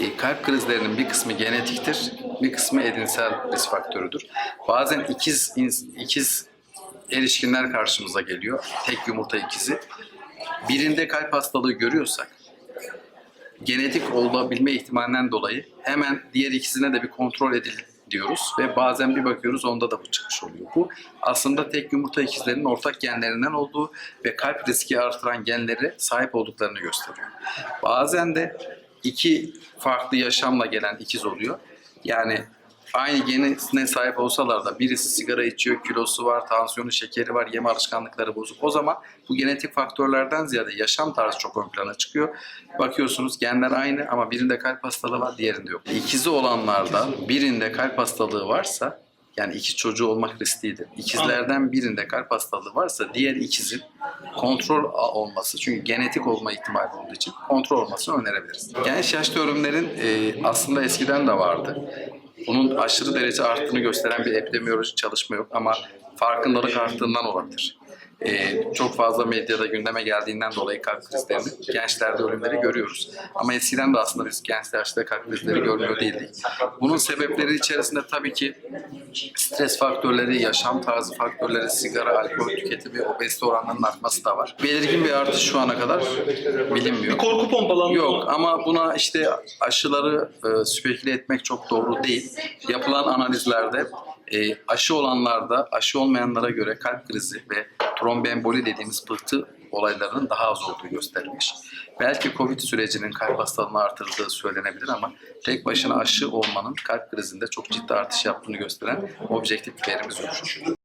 E, kalp krizlerinin bir kısmı genetiktir, bir kısmı edinsel risk faktörüdür. Bazen ikiz ikiz erişkinler karşımıza geliyor. Tek yumurta ikizi. Birinde kalp hastalığı görüyorsak genetik olabilme ihtimalinden dolayı hemen diğer ikisine de bir kontrol edil diyoruz ve bazen bir bakıyoruz onda da bu çıkmış oluyor. Bu aslında tek yumurta ikizlerinin ortak genlerinden olduğu ve kalp riski artıran genlere sahip olduklarını gösteriyor. Bazen de iki farklı yaşamla gelen ikiz oluyor. Yani aynı genesine sahip olsalar da birisi sigara içiyor, kilosu var, tansiyonu, şekeri var, yeme alışkanlıkları bozuk. O zaman bu genetik faktörlerden ziyade yaşam tarzı çok ön plana çıkıyor. Bakıyorsunuz genler aynı ama birinde kalp hastalığı var, diğerinde yok. İkizi olanlarda birinde kalp hastalığı varsa yani iki çocuğu olmak risklidir. İkizlerden birinde kalp hastalığı varsa diğer ikizin kontrol olması çünkü genetik olma ihtimali olduğu için kontrol olmasını önerebiliriz. Genç yaşta ölümlerin e, aslında eskiden de vardı. Bunun aşırı derece arttığını gösteren bir epidemiyolojik çalışma yok ama farkındalık arttığından olabilir. Ee, çok fazla medyada gündeme geldiğinden dolayı kalp krizlerini, gençlerde ölümleri görüyoruz. Ama eskiden de aslında biz genç yaşta kalp krizleri görmüyor değildik. Bunun sebepleri içerisinde tabii ki stres faktörleri, yaşam tarzı faktörleri, sigara, alkol tüketimi, obezite oranlarının artması da var. Belirgin bir artış şu ana kadar bilinmiyor. Korku pompalandı. Yok ama buna işte aşıları e, speküle etmek çok doğru değil. Yapılan analizlerde e, aşı olanlarda aşı olmayanlara göre kalp krizi ve trombemboli dediğimiz pıhtı olaylarının daha az olduğu gösterilmiş. Belki Covid sürecinin kalp hastalığını artırdığı söylenebilir ama tek başına aşı olmanın kalp krizinde çok ciddi artış yaptığını gösteren objektif bir verimiz yok.